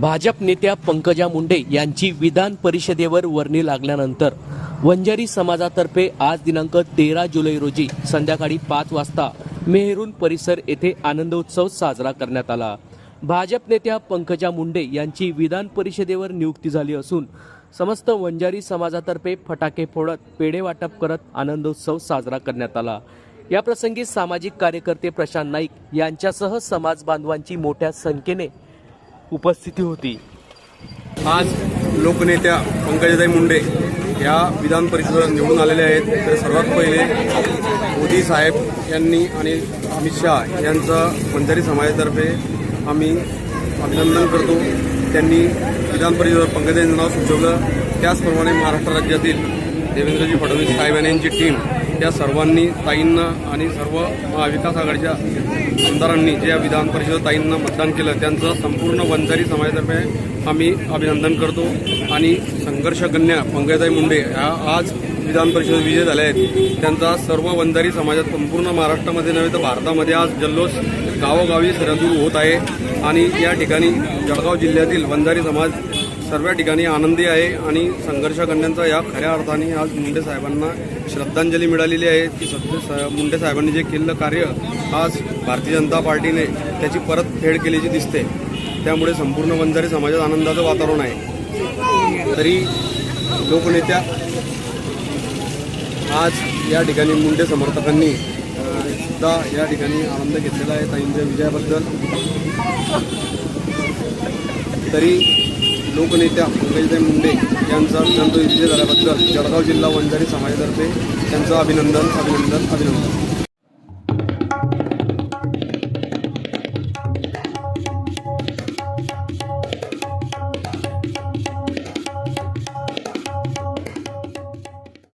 भाजप नेत्या पंकजा मुंडे यांची विधान परिषदेवर वर्णी लागल्यानंतर वंजारी समाजातर्फे आज दिनांक तेरा जुलै रोजी संध्याकाळी पाच वाजता मेहरून परिसर येथे आनंदोत्सव साजरा करण्यात आला. भाजप नेत्या पंकजा मुंडे यांची विधान परिषदेवर नियुक्ती झाली असून समस्त वंजारी समाजातर्फे फटाके फोडत पेढे वाटप करत आनंदोत्सव साजरा करण्यात आला. या प्रसंगी सामाजिक कार्यकर्ते प्रशांत नाईक यांच्यासह समाज बांधवांची मोठ्या संख्येने उपस्थिती होती. आज लोकनेत्या पंकजाताई मुंडे या विधान परिषदेला निवडून आलेले आहेत. तर सर्वात पहिले मोदी साहेब यांनी आणि अमित शहा यांचं वंजारी समाजातर्फे आम्ही अभिनंदन करतो. त्यांनी विधान परिषदेवर पंकजांचं नाव सुचवलं. त्याचप्रमाणे महाराष्ट्र राज्यातील देवेंद्रजी फडणवीस साहेब यांची टीम त्या सर्वांनी ताईंना आणि सर्व महाविकास आघाडीच्या आमदारांनी जे विधान परिषद ताईंना मतदान केलं त्यांचं संपूर्ण वंजारी समाजातर्फे आम्ही अभिनंदन करतो. आणि संघर्ष पंकजाई मुंडे ह्या आज विधान परिषद विजय झाल्या आहेत. त्यांचा सर्व वंजारी समाजात संपूर्ण महाराष्ट्रामध्ये नव्हे तर भारतामध्ये आज जल्लोष गावोगावी सरदूर होत आहे. आणि या ठिकाणी जळगाव जिल्ह्यातील वंजारी समाज सर्व ठिकाणी आनंदी आहे आणि संघर्षकन्यांचा या खऱ्या अर्थाने आज मुंडे साहेबांना श्रद्धांजली मिळालेली आहे. की सध्या स- मुंडे साहेबांनी जे केलेलं कार्य आज भारतीय जनता पार्टीने त्याची परतफेड केल्याची दिसते. त्यामुळे संपूर्ण बंजारी समाजात आनंदाचं वातावरण आहे. तरी लोकनेत्या आज या ठिकाणी मुंडे समर्थकांनी सुद्धा या ठिकाणी आनंद घेतलेला आहे ताईंच्या विजयाबद्दल. तरी लोकनेत्या पंकजताई मुंडे यांचा अत्यंत विजय झाल्याबद्दल जळगाव जिल्हा वंजारी समाजातर्फे त्यांचं अभिनंदन अभिनंदन अभिनंदन.